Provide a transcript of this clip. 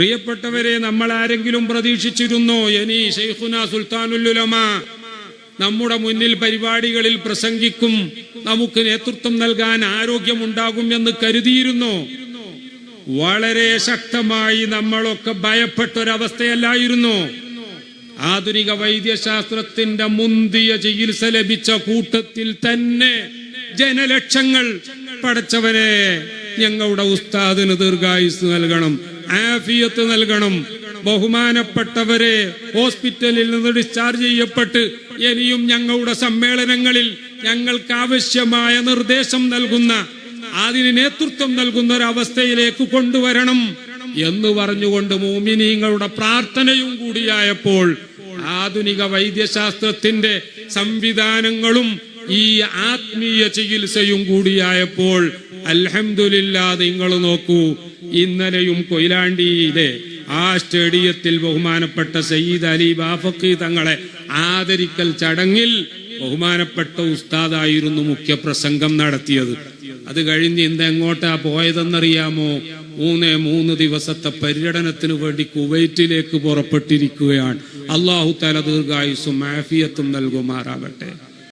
പ്രിയപ്പെട്ടവരെ നമ്മൾ ആരെങ്കിലും പ്രതീക്ഷിച്ചിരുന്നോ? ഇനി ഷെയ്ഖുന സുൽത്താനുല്ലുലമ നമ്മുടെ മുന്നിൽ പരിപാടികളിൽ പ്രസംഗിക്കും നമുക്ക് നേതൃത്വം നൽകാൻ ആരോഗ്യമുണ്ടാകും എന്ന് കരുതിയിരുന്നോ? വളരെ ശക്തമായി നമ്മളൊക്കെ ഭയപ്പെട്ടൊരവസ്ഥയല്ലായിരുന്നു? ആധുനിക വൈദ്യശാസ്ത്രത്തിന്റെ മുന്തിയ ചികിത്സ ലഭിച്ച കൂട്ടത്തിൽ തന്നെ ജനലക്ഷങ്ങൾ പടച്ചവനെ ഞങ്ങളുടെ ഉസ്താദിന് ദീർഘായുസ് നൽകണം. ആഫിയത്ത് നൽകണം. ബഹുമാനപ്പെട്ടവരെ ഹോസ്പിറ്റലിൽ നിന്ന് ഡിസ്ചാർജ് ചെയ്യപ്പെട്ട് ഇനിയും ഞങ്ങളുടെ സമ്മേളനങ്ങളിൽ ഞങ്ങൾക്ക് ആവശ്യമായ നിർദ്ദേശം നൽകുന്ന അതിന് നേതൃത്വം നൽകുന്ന ഒരു അവസ്ഥയിലേക്ക് കൊണ്ടുവരണം എന്ന് പറഞ്ഞുകൊണ്ട് മോമിനീങ്ങളുടെ പ്രാർത്ഥനയും കൂടിയായപ്പോൾ ആധുനിക വൈദ്യശാസ്ത്രത്തിന്റെ സംവിധാനങ്ങളും ഈ ആത്മീയ ചികിത്സയും കൂടിയായപ്പോൾ അൽഹംദുലില്ലാ നിങ്ങൾ നോക്കൂ ഇന്നലെയും കൊയിലാണ്ടിയിലെ ആ സ്റ്റേഡിയത്തിൽ ബഹുമാനപ്പെട്ട സയ്യിദ് അലി ബാഫക്കി തങ്ങളെ ആദരിക്കൽ ചടങ്ങിൽ ബഹുമാനപ്പെട്ട ഉസ്താദായിരുന്നു മുഖ്യപ്രസംഗം നടത്തിയത്. അത് കഴിഞ്ഞ് ഇന്ന് എങ്ങോട്ടാ പോയതെന്നറിയാമോ? മൂന്നേ മൂന്ന് ദിവസത്തെ പര്യടനത്തിന് വേണ്ടി കുവൈറ്റിലേക്ക് പുറപ്പെട്ടിരിക്കുകയാണ്. അള്ളാഹു തല ദീർഘായുസും മാഫിയത്തും നൽകുമാറാവട്ടെ